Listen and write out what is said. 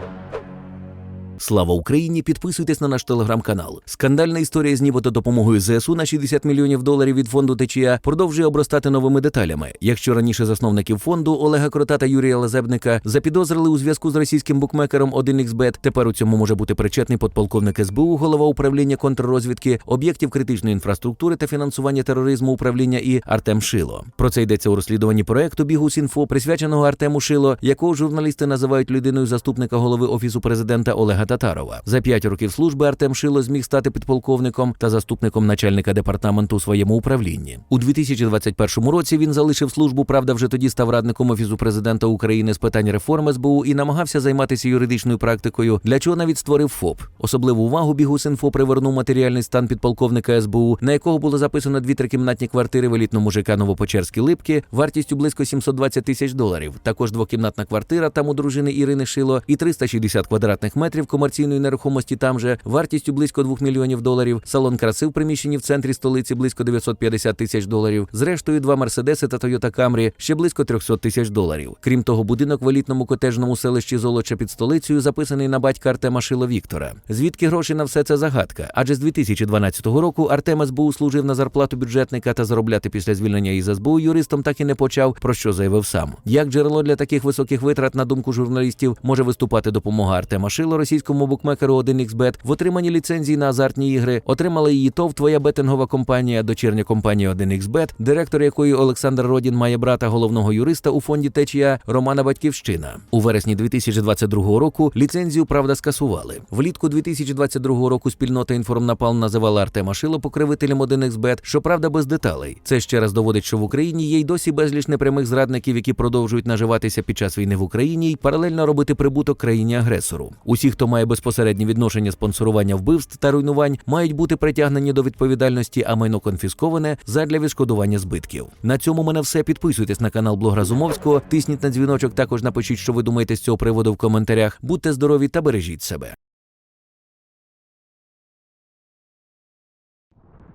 Bye. Слава Україні! Підписуйтесь на наш телеграм-канал. Скандальна історія з нібито допомогою ЗСУ на 60 мільйонів доларів від фонду Течія продовжує обростати новими деталями. Якщо раніше засновників фонду Олега Крота та Юрія Лазебника запідозрили у зв'язку з російським букмекером 1xBet, тепер у цьому може бути причетний подполковник СБУ, голова управління контррозвідки, об'єктів критичної інфраструктури та фінансування тероризму управління і Артем Шило. Про це йдеться у розслідуванні проекту Бігус.Інфо, присвяченого Артему Шило, якого журналісти називають людиною заступника голови офісу президента Олега Татарова. За п'ять років служби Артем Шило зміг стати підполковником та заступником начальника департаменту у своєму управлінні. У 2021 році він залишив службу. Правда, вже тоді став радником офісу президента України з питань реформ СБУ і намагався займатися юридичною практикою, для чого навіть створив ФОП. Особливу увагу Бігус.Інфо привернув матеріальний стан підполковника СБУ, на якого було записано дві трикімнатні квартири в елітному ЖК Новопочерські Липки вартістю близько 720 тисяч доларів. Також двокімнатна квартира там у дружини Ірини Шило і 360 квадратних метрів комерційної нерухомості там же вартістю близько 2 мільйонів доларів. Салон краси в приміщенні в центрі столиці близько 950 тисяч доларів. Зрештою, два мерседеси та Toyota Camry ще близько 300 тисяч доларів. Крім того, будинок в елітному котежному селищі Золоча під столицею записаний на батька Артема Шило Віктора. Звідки гроші на все це загадка? Адже з 2012 року Артем СБУ служив на зарплату бюджетника та заробляти після звільнення із СБУ юристом так і не почав, про що заявив сам. Як джерело для таких високих витрат, на думку журналістів, може виступати допомога Артема Шило російському букмекеру 1xBet в отриманні ліцензії на азартні ігри. Отримала її ТОВ твоя бетингова компанія, дочірня компанія 1xBet, директор якої Олександр Родін має брата головного юриста у фонді течія Романа Батьківщина. У вересні 2022 року ліцензію правда скасували. Влітку 2022 року спільнота інформнапал називала Артема Шило покривителем 1xBet, щоправда без деталей. Це ще раз доводить, що в Україні є й досі безліч непрямих зрадників, які продовжують наживатися під час війни в Україні і паралельно робити прибуток країні агресору. Усі, хто має безпосереднє відношення спонсорування вбивств та руйнувань, мають бути притягнені до відповідальності, а майно конфісковане задля відшкодування збитків. На цьому мене все. Підписуйтесь на канал Блог Разумовського, тисніть на дзвіночок. Також напишіть, що ви думаєте з цього приводу в коментарях. Будьте здорові та бережіть себе.